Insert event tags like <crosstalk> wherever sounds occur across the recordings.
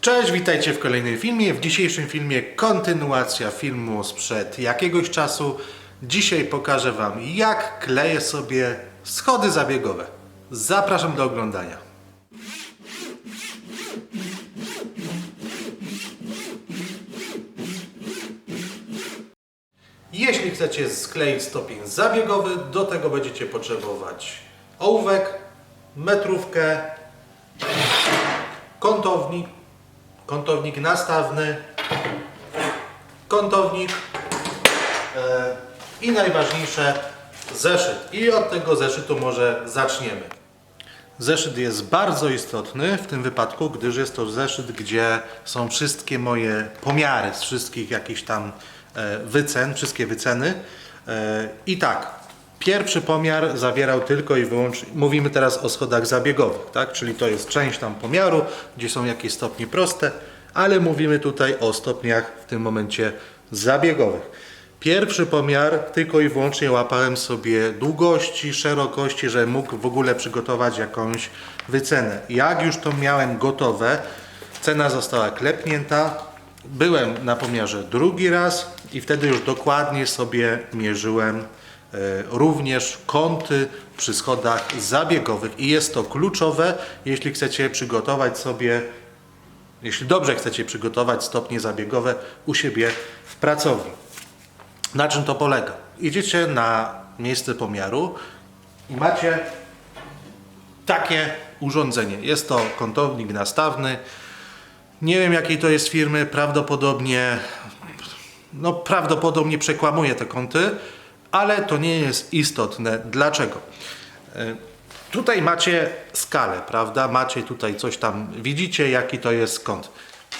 Cześć, witajcie w kolejnym filmie. W dzisiejszym filmie kontynuacja filmu sprzed jakiegoś czasu. Dzisiaj pokażę Wam, jak kleję sobie schody zabiegowe. Zapraszam do oglądania. Jeśli chcecie skleić stopień zabiegowy, do tego będziecie potrzebować ołówek, metrówkę, kątownik, kątownik nastawny, kątownik e, i najważniejsze zeszyt. I od tego zeszytu może zaczniemy. Zeszyt jest bardzo istotny w tym wypadku, gdyż jest to zeszyt, gdzie są wszystkie moje pomiary z wszystkich jakichś tam e, wycen, wszystkie wyceny. E, I tak, pierwszy pomiar zawierał tylko i wyłącznie, mówimy teraz o schodach zabiegowych, tak? czyli to jest część tam pomiaru, gdzie są jakieś stopnie proste, ale mówimy tutaj o stopniach w tym momencie zabiegowych. Pierwszy pomiar tylko i wyłącznie łapałem sobie długości, szerokości, że mógł w ogóle przygotować jakąś wycenę. Jak już to miałem gotowe, cena została klepnięta, byłem na pomiarze drugi raz i wtedy już dokładnie sobie mierzyłem również kąty przy schodach zabiegowych i jest to kluczowe, jeśli chcecie przygotować sobie jeśli dobrze chcecie przygotować stopnie zabiegowe u siebie w pracowni. Na czym to polega? Idziecie na miejsce pomiaru i macie takie urządzenie. Jest to kątownik nastawny. Nie wiem jakiej to jest firmy, prawdopodobnie no prawdopodobnie przekłamuje te kąty, ale to nie jest istotne. Dlaczego? E, Tutaj macie skalę, prawda? Macie tutaj coś tam, widzicie jaki to jest kąt.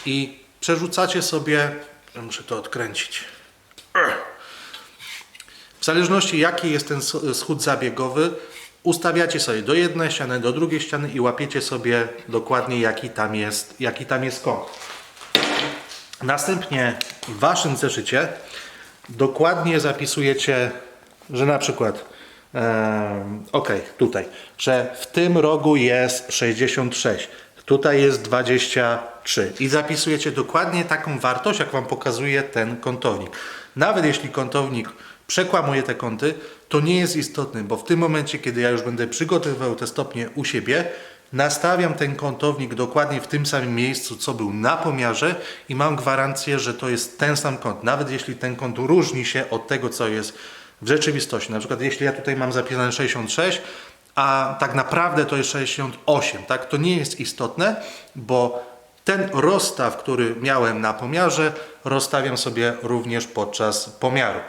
I przerzucacie sobie, muszę to odkręcić. W zależności jaki jest ten schód zabiegowy, ustawiacie sobie do jednej ściany, do drugiej ściany i łapiecie sobie dokładnie jaki tam jest, jaki tam jest kąt. Następnie w waszym zeszycie dokładnie zapisujecie, że na przykład em, ok, tutaj, że w tym rogu jest 66, tutaj jest 23 i zapisujecie dokładnie taką wartość, jak wam pokazuje ten kątownik. Nawet jeśli kątownik przekłamuje te kąty, to nie jest istotne, bo w tym momencie, kiedy ja już będę przygotowywał te stopnie u siebie, nastawiam ten kątownik dokładnie w tym samym miejscu, co był na pomiarze i mam gwarancję, że to jest ten sam kąt, nawet jeśli ten kąt różni się od tego, co jest w rzeczywistości. Na przykład jeśli ja tutaj mam zapisane 66, a tak naprawdę to jest 68, tak? To nie jest istotne, bo ten rozstaw, który miałem na pomiarze, rozstawiam sobie również podczas pomiaru.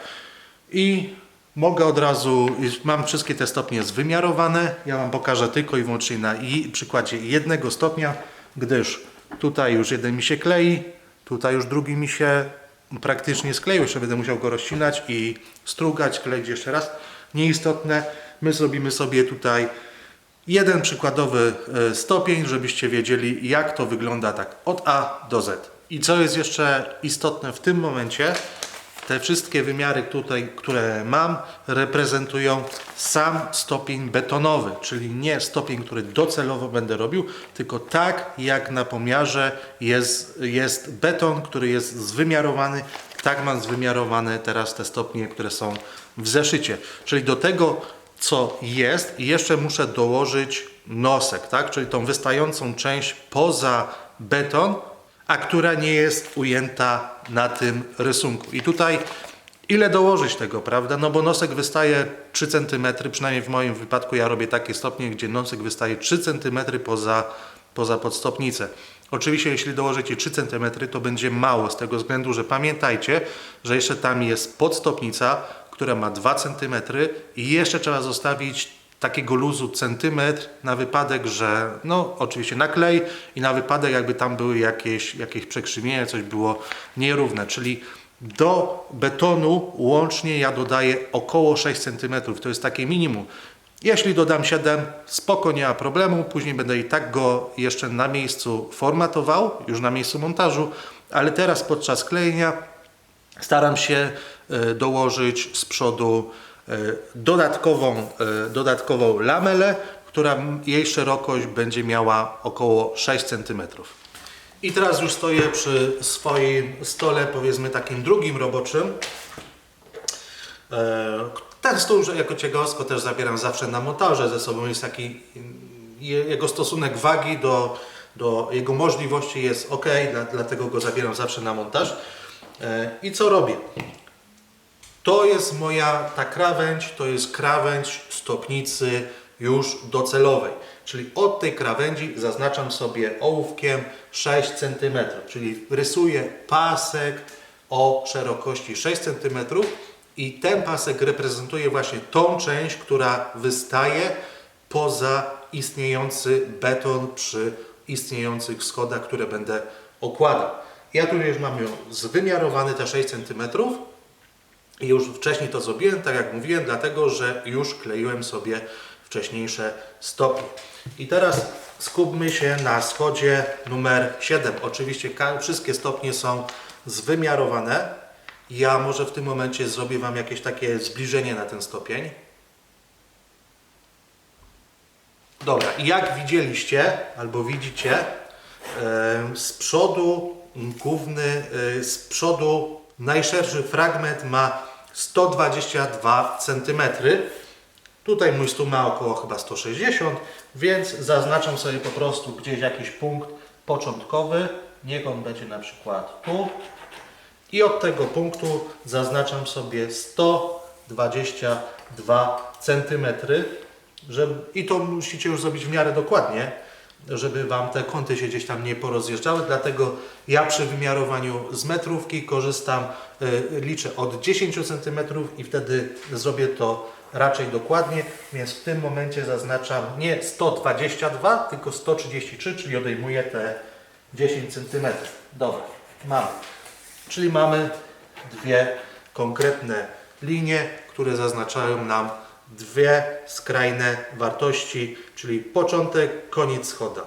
I mogę od razu, mam wszystkie te stopnie zwymiarowane. Ja Wam pokażę tylko i wyłącznie na i- przykładzie jednego stopnia, gdyż tutaj już jeden mi się klei, tutaj już drugi mi się praktycznie skleił. Jeszcze będę musiał go rozcinać i strugać, kleić jeszcze raz. Nieistotne. My zrobimy sobie tutaj jeden przykładowy e, stopień, żebyście wiedzieli, jak to wygląda tak od A do Z. I co jest jeszcze istotne w tym momencie, te wszystkie wymiary tutaj, które mam, reprezentują sam stopień betonowy, czyli nie stopień, który docelowo będę robił, tylko tak jak na pomiarze jest, jest beton, który jest zwymiarowany, tak mam zwymiarowane teraz te stopnie, które są w zeszycie. Czyli do tego, co jest, jeszcze muszę dołożyć nosek, tak? czyli tą wystającą część poza beton, a która nie jest ujęta na tym rysunku. I tutaj ile dołożyć tego, prawda? No bo nosek wystaje 3 cm, przynajmniej w moim wypadku ja robię takie stopnie, gdzie nosek wystaje 3 cm poza, poza podstopnicę. Oczywiście jeśli dołożycie 3 cm to będzie mało z tego względu, że pamiętajcie, że jeszcze tam jest podstopnica, która ma 2 cm i jeszcze trzeba zostawić takiego luzu centymetr na wypadek, że no oczywiście naklej i na wypadek jakby tam były jakieś, jakieś przekrzywienia, coś było nierówne, czyli do betonu łącznie ja dodaję około 6 cm, to jest takie minimum. Jeśli dodam 7, spoko, nie ma problemu, później będę i tak go jeszcze na miejscu formatował, już na miejscu montażu, ale teraz podczas klejenia staram się e, dołożyć z przodu dodatkową, e, dodatkową lamelę, która jej szerokość będzie miała około 6 cm. I teraz już stoję przy swoim stole, powiedzmy takim drugim roboczym. E, Ten stół że jako ciekawostko też zabieram zawsze na montaże ze sobą. Jest taki, je- jego stosunek wagi do, do jego możliwości jest ok, dla, dlatego go zabieram zawsze na montaż. E, I co robię? To jest moja, ta krawędź, to jest krawędź stopnicy już docelowej. Czyli od tej krawędzi zaznaczam sobie ołówkiem 6 cm, czyli rysuję pasek o szerokości 6 cm i ten pasek reprezentuje właśnie tą część, która wystaje poza istniejący beton przy istniejących schodach, które będę okładał. Ja tu już mam ją zwymiarowany te 6 cm. Już wcześniej to zrobiłem, tak jak mówiłem, dlatego że już kleiłem sobie wcześniejsze stopnie. I teraz skupmy się na schodzie numer 7. Oczywiście wszystkie stopnie są zwymiarowane. Ja może w tym momencie zrobię Wam jakieś takie zbliżenie na ten stopień. Dobra, jak widzieliście, albo widzicie, z przodu główny, y, z przodu najszerszy fragment ma 122 cm. Tutaj mój stół ma około chyba 160, więc zaznaczam sobie po prostu gdzieś jakiś punkt początkowy. Niech on będzie na przykład tu. I od tego punktu zaznaczam sobie 122 cm. Żeby, I to musicie już zrobić w miarę dokładnie, żeby Wam te kąty się gdzieś tam nie porozjeżdżały. Dlatego ja przy wymiarowaniu z metrówki korzystam, y, liczę od 10 cm i wtedy zrobię to raczej dokładnie. Więc w tym momencie zaznaczam nie 122, tylko 133, czyli odejmuję te 10 cm. Dobra, mamy. Czyli mamy dwie konkretne linie, które zaznaczają nam dwie skrajne wartości, czyli początek, koniec schoda.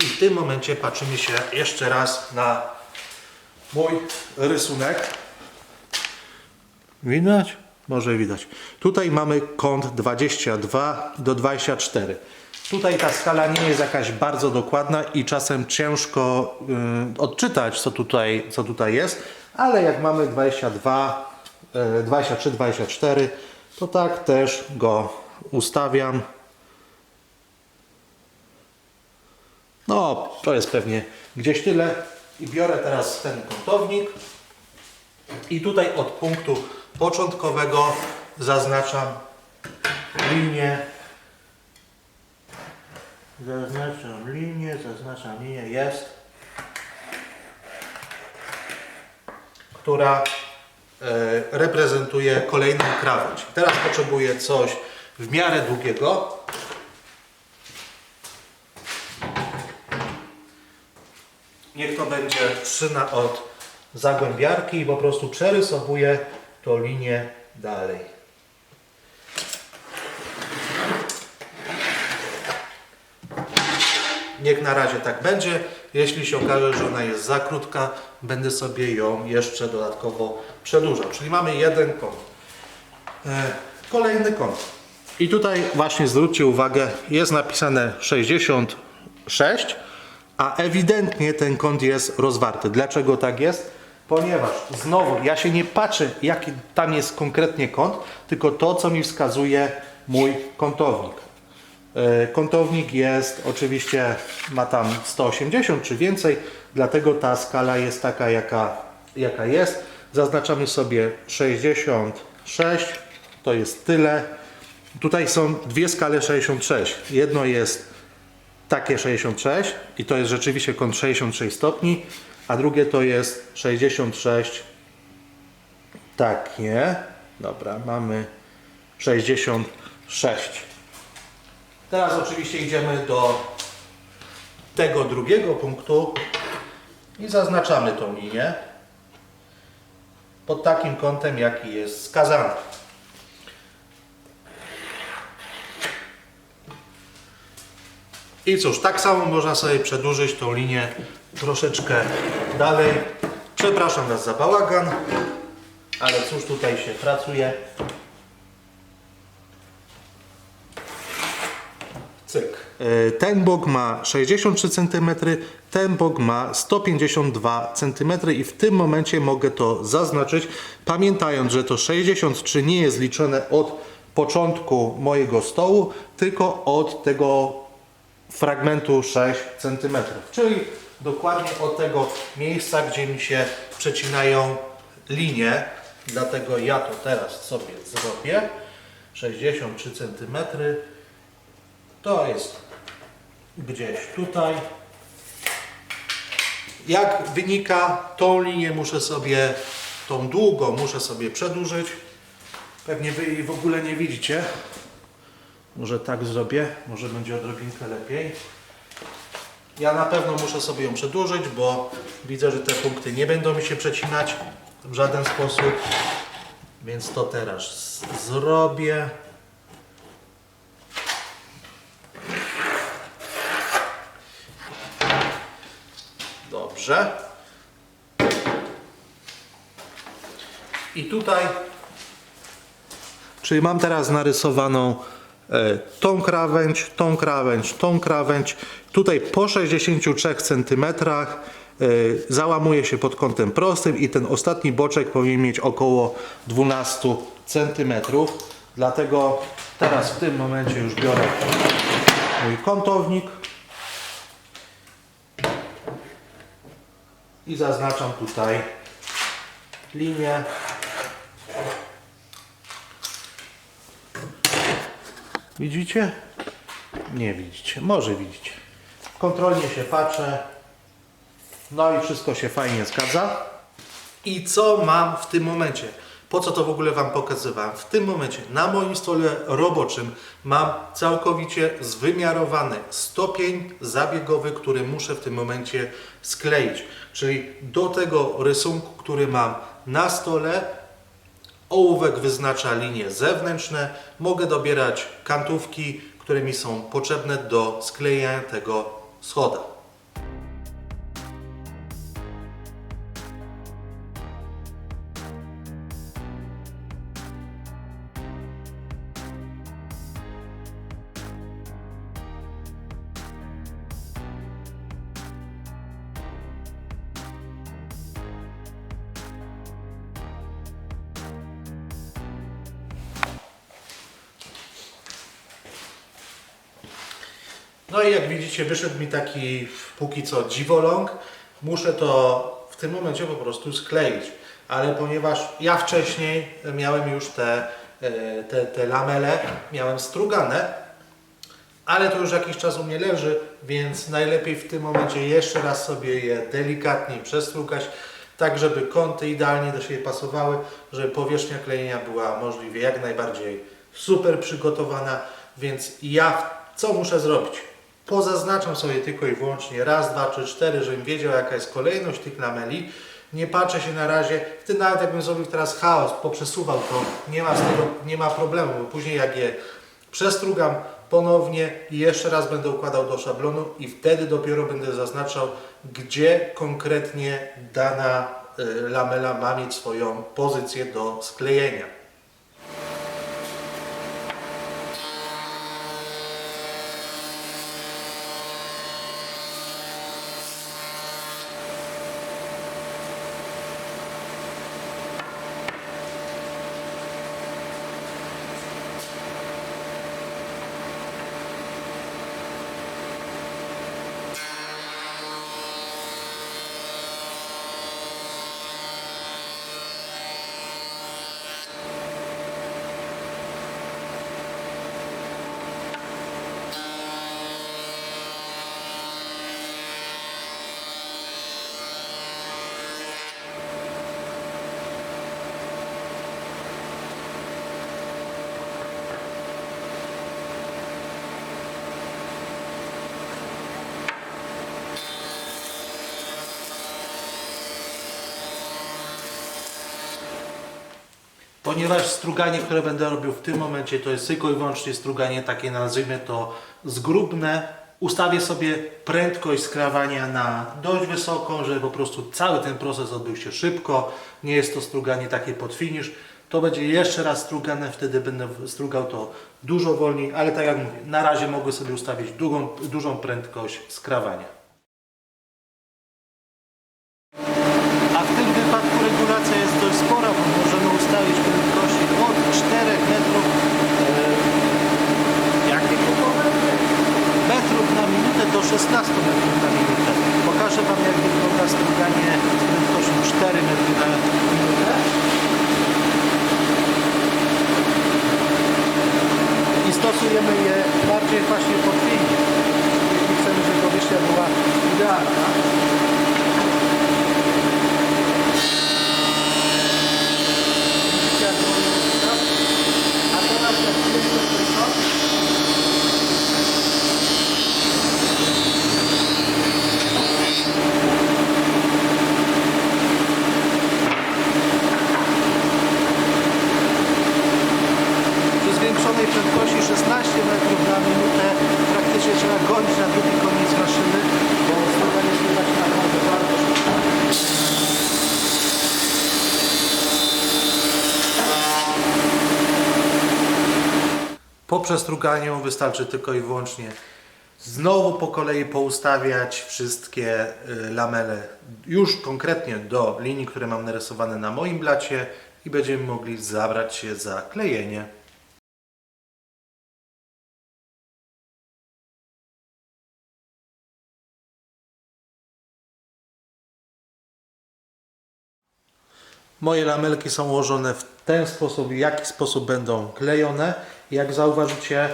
I w tym momencie patrzymy się jeszcze raz na mój rysunek. Widać? Może widać. Tutaj mamy kąt 22 do 24. Tutaj ta skala nie jest jakaś bardzo dokładna i czasem ciężko y, odczytać, co tutaj, co tutaj jest, ale jak mamy 22, y, 23, 24, to tak też go ustawiam. No, to jest pewnie gdzieś tyle. I biorę teraz ten kątownik i tutaj od punktu początkowego zaznaczam linię. Zaznaczam linię, zaznaczam linię, jest. Która reprezentuje kolejną krawędź. Teraz potrzebuję coś w miarę długiego. Niech to będzie szyna od zagłębiarki i po prostu przerysowuję tą linię dalej. Niech na razie tak będzie. Jeśli się okaże, że ona jest za krótka, będę sobie ją jeszcze dodatkowo przedłużał. Czyli mamy jeden kąt. E, Kolejny kąt. I tutaj właśnie zwróćcie uwagę, jest napisane 66, a ewidentnie ten kąt jest rozwarty. Dlaczego tak jest? Ponieważ znowu ja się nie patrzę, jaki tam jest konkretnie kąt, tylko to, co mi wskazuje mój kątownik. E, Kątownik jest oczywiście, ma tam 180 czy więcej, dlatego ta skala jest taka, jaka, jaka jest. Zaznaczamy sobie 66, to jest tyle. Tutaj są dwie skale 66. Jedno jest takie 66 i to jest rzeczywiście kąt 66 stopni, a drugie to jest 66 takie. Dobra, mamy 66. Teraz oczywiście idziemy do tego drugiego punktu i zaznaczamy tą linię pod takim kątem, jaki jest wskazany. I cóż, tak samo można sobie przedłużyć tą linię troszeczkę dalej. Przepraszam Was za bałagan, ale cóż tutaj się pracuje. Cyk. E, Ten bok ma 63 cm, ten bok ma 152 cm i w tym momencie mogę to zaznaczyć, pamiętając, że to 63 nie jest liczone od początku mojego stołu, tylko od tego fragmentu 6 cm, czyli dokładnie od tego miejsca, gdzie mi się przecinają linie. Dlatego ja to teraz sobie zrobię. 63 cm to jest gdzieś tutaj. Jak wynika, tą linię muszę sobie, tą długą muszę sobie przedłużyć. Pewnie wy jej w ogóle nie widzicie. Może tak zrobię, może będzie odrobinkę lepiej. Ja na pewno muszę sobie ją przedłużyć, bo widzę, że te punkty nie będą mi się przecinać w żaden sposób. Więc to teraz zrobię. Dobrze. I tutaj Czyli mam teraz narysowaną e, tą krawędź, tą krawędź, tą krawędź. Tutaj po 63 cm załamuje się pod kątem prostym i ten ostatni boczek powinien mieć około 12 cm. Dlatego teraz w tym momencie już biorę mój kątownik i zaznaczam tutaj linię. Widzicie? Nie widzicie. Może widzicie. Kontrolnie się patrzę. No i wszystko się fajnie zgadza. I co mam w tym momencie? Po co to w ogóle Wam pokazywałem? W tym momencie na moim stole roboczym mam całkowicie zwymiarowany stopień zabiegowy, który muszę w tym momencie skleić. Czyli do tego rysunku, który mam na stole, Ołówek wyznacza linie zewnętrzne. Mogę dobierać kantówki, które mi są potrzebne do sklejenia tego schoda. No i jak widzicie, wyszedł mi taki póki co dziwoląg. Muszę to w tym momencie po prostu skleić. Ale ponieważ ja wcześniej miałem już te, e, te, te lamele, miałem strugane, ale to już jakiś czas u mnie leży, więc najlepiej w tym momencie jeszcze raz sobie je delikatnie przestrugać, tak żeby kąty idealnie do siebie pasowały, żeby powierzchnia klejenia była możliwie jak najbardziej super przygotowana, więc ja co muszę zrobić? Pozaznaczam sobie tylko i wyłącznie raz, dwa, trzy, cztery, żebym wiedział jaka jest kolejność tych lameli. Nie patrzę się na razie, wtedy nawet jakbym zrobił teraz chaos, poprzesuwał to, nie ma z tego, nie ma problemu, bo później jak je przestrugam ponownie i jeszcze raz będę układał do szablonu i wtedy dopiero będę zaznaczał, gdzie konkretnie dana y, lamela ma mieć swoją pozycję do sklejenia. Ponieważ struganie, które będę robił w tym momencie, to jest tylko i wyłącznie struganie takie, nazwijmy to zgrubne, ustawię sobie prędkość skrawania na dość wysoką, żeby po prostu cały ten proces odbył się szybko. Nie jest to struganie takie pod finish. To będzie jeszcze raz strugane, wtedy będę strugał to dużo wolniej, ale tak jak mówię, na razie mogę sobie ustawić dużą, dużą prędkość skrawania. A w tym wypadku regulacja jest dość spora, bo możemy ustawić prędkości od 4 metrów, e, jakie metrów na minutę do 16 metrów na minutę. Pokażę Wam jak wygląda struganie z prędkością 4 metry na minutę. I stosujemy je bardziej właśnie podwójnie. Jeśli chcemy, żeby powierzchnia była idealna. Widzicie, jak to wygląda? A teraz jak przyjdziemy do tego, przy zwiększonej prędkości 16 metrów na minutę praktycznie trzeba gonić na drugi koniec maszyny, bo struganie słychać naprawdę bardzo szybko. Po przestruganiu wystarczy tylko i wyłącznie znowu po kolei poustawiać wszystkie y, lamele już konkretnie do linii, które mam narysowane na moim blacie i będziemy mogli zabrać się za klejenie. Moje lamelki są ułożone w ten sposób, w jaki sposób będą klejone. Jak zauważycie,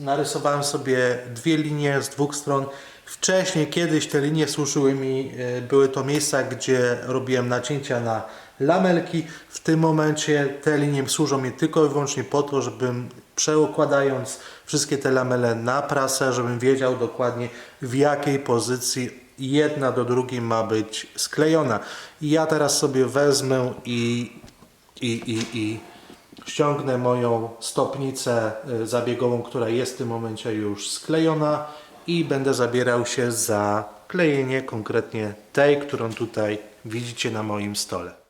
narysowałem sobie dwie linie z dwóch stron. Wcześniej, kiedyś te linie służyły mi, e, były to miejsca, gdzie robiłem nacięcia na lamelki. W tym momencie te linie służą mi tylko i wyłącznie po to, żebym przeukładając wszystkie te lamele na prasę, żebym wiedział dokładnie w jakiej pozycji jedna do drugiej ma być sklejona. Ja teraz sobie wezmę i, i, i, i ściągnę moją stopnicę y, zabiegową, która jest w tym momencie już sklejona i będę zabierał się za klejenie konkretnie tej, którą tutaj widzicie na moim stole.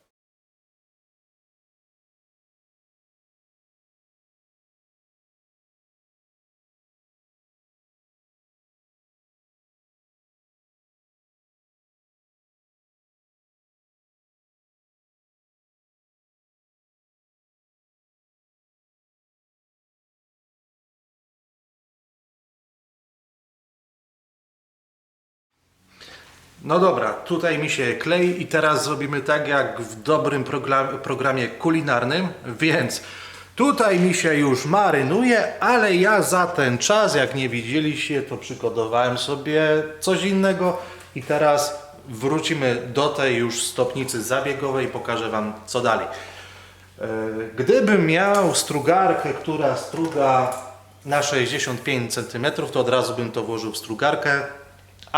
No dobra, tutaj mi się klei i teraz zrobimy tak jak w dobrym program, programie kulinarnym, więc tutaj mi się już marynuje, ale ja za ten czas, jak nie widzieliście, to przygotowałem sobie coś innego i teraz wrócimy do tej już stopnicy zabiegowej i pokażę Wam co dalej. E, Gdybym miał strugarkę, która struga na 65 cm, to od razu bym to włożył w strugarkę,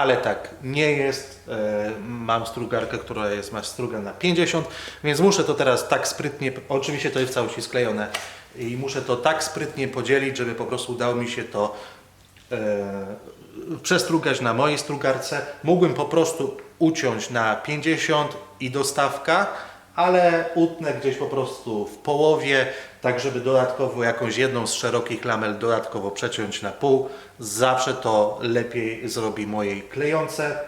ale tak nie jest. E, Mam strugarkę, która jest ma struga na 50, więc muszę to teraz tak sprytnie, oczywiście to jest w całości sklejone i muszę to tak sprytnie podzielić, żeby po prostu udało mi się to e, przestrugać na mojej strugarce. Mógłbym po prostu uciąć na 50 i dostawka, ale utnę gdzieś po prostu w połowie, tak żeby dodatkowo jakąś jedną z szerokich lamel dodatkowo przeciąć na pół. Zawsze to lepiej zrobi mojej klejące.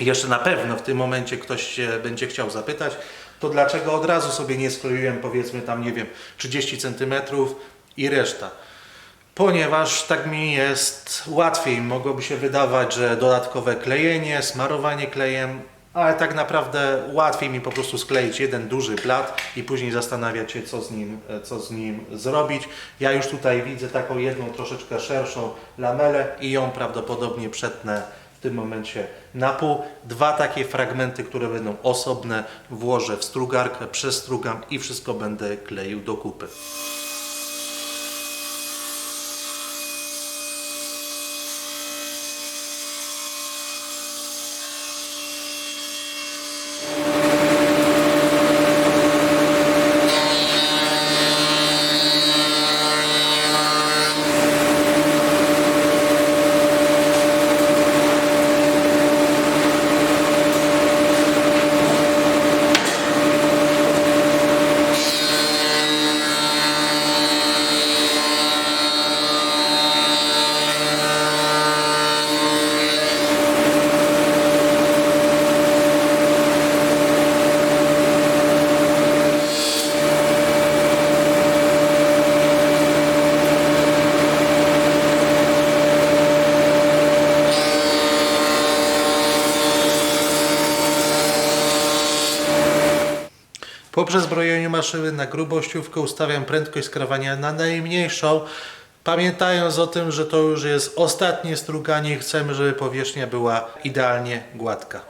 I jeszcze na pewno w tym momencie ktoś się będzie chciał zapytać, to dlaczego od razu sobie nie skleiłem powiedzmy tam, nie wiem, 30 cm i reszta. Ponieważ tak mi jest łatwiej. Mogłoby się wydawać, że dodatkowe klejenie, smarowanie klejem, ale tak naprawdę łatwiej mi po prostu skleić jeden duży blat i później zastanawiać się, co z nim, co z nim zrobić. Ja już tutaj widzę taką jedną troszeczkę szerszą lamelę i ją prawdopodobnie przetnę w tym momencie na pół. Dwa takie fragmenty, które będą osobne, włożę w strugarkę, przestrugam i wszystko będę kleił do kupy. Maszyny na grubościówkę ustawiam prędkość skrowania na najmniejszą, pamiętając o tym, że to już jest ostatnie struganie i chcemy, żeby powierzchnia była idealnie gładka.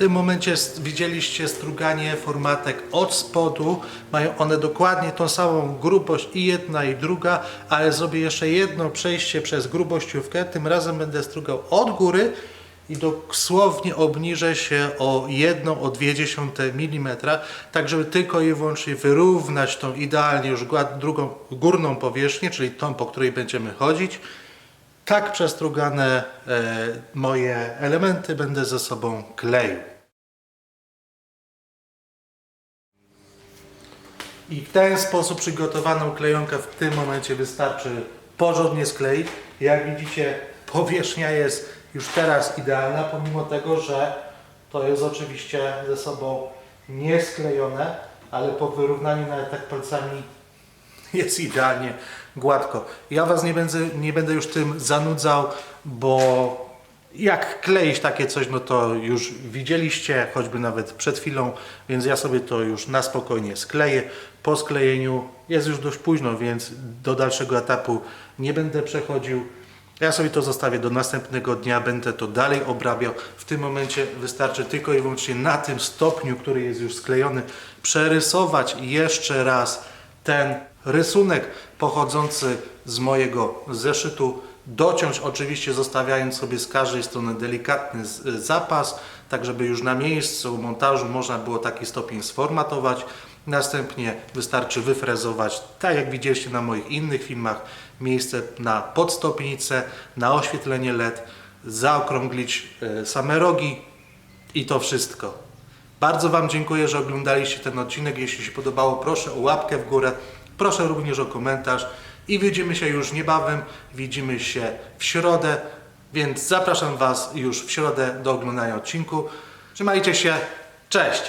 Tym momencie widzieliście struganie formatek od spodu. Mają one dokładnie tą samą grubość i jedna i druga, ale zrobię jeszcze jedno przejście przez grubościówkę. Tym razem będę strugał od góry i dosłownie obniżę się o 1,2 mm, tak żeby tylko i wyłącznie wyrównać tą idealnie już drugą górną powierzchnię, czyli tą, po której będziemy chodzić. Tak przestrugane e, moje elementy będę ze sobą kleił. I w ten sposób przygotowaną klejonkę w tym momencie wystarczy porządnie skleić. Jak widzicie, powierzchnia jest już teraz idealna, pomimo tego, że to jest oczywiście ze sobą niesklejone, ale po wyrównaniu nawet tak palcami <laughs> jest idealnie gładko. Ja Was nie będę, nie będę już tym zanudzał, bo jak kleić takie coś, no to już widzieliście, choćby nawet przed chwilą, więc ja sobie to już na spokojnie skleję. Po sklejeniu jest już dość późno, więc do dalszego etapu nie będę przechodził. Ja sobie to zostawię do następnego dnia, będę to dalej obrabiał. W tym momencie wystarczy tylko i wyłącznie na tym stopniu, który jest już sklejony, przerysować jeszcze raz ten rysunek pochodzący z mojego zeszytu. Dociąć oczywiście zostawiając sobie z każdej strony delikatny z- zapas, tak żeby już na miejscu montażu można było taki stopień sformatować. Następnie wystarczy wyfrezować, tak jak widzieliście na moich innych filmach, miejsce na podstopnicę, na oświetlenie LED, zaokrąglić e, same rogi i to wszystko. Bardzo Wam dziękuję, że oglądaliście ten odcinek. Jeśli się podobało, proszę o łapkę w górę, proszę również o komentarz i widzimy się już niebawem. Widzimy się w środę, więc zapraszam Was już w środę do oglądania odcinku. Trzymajcie się, cześć!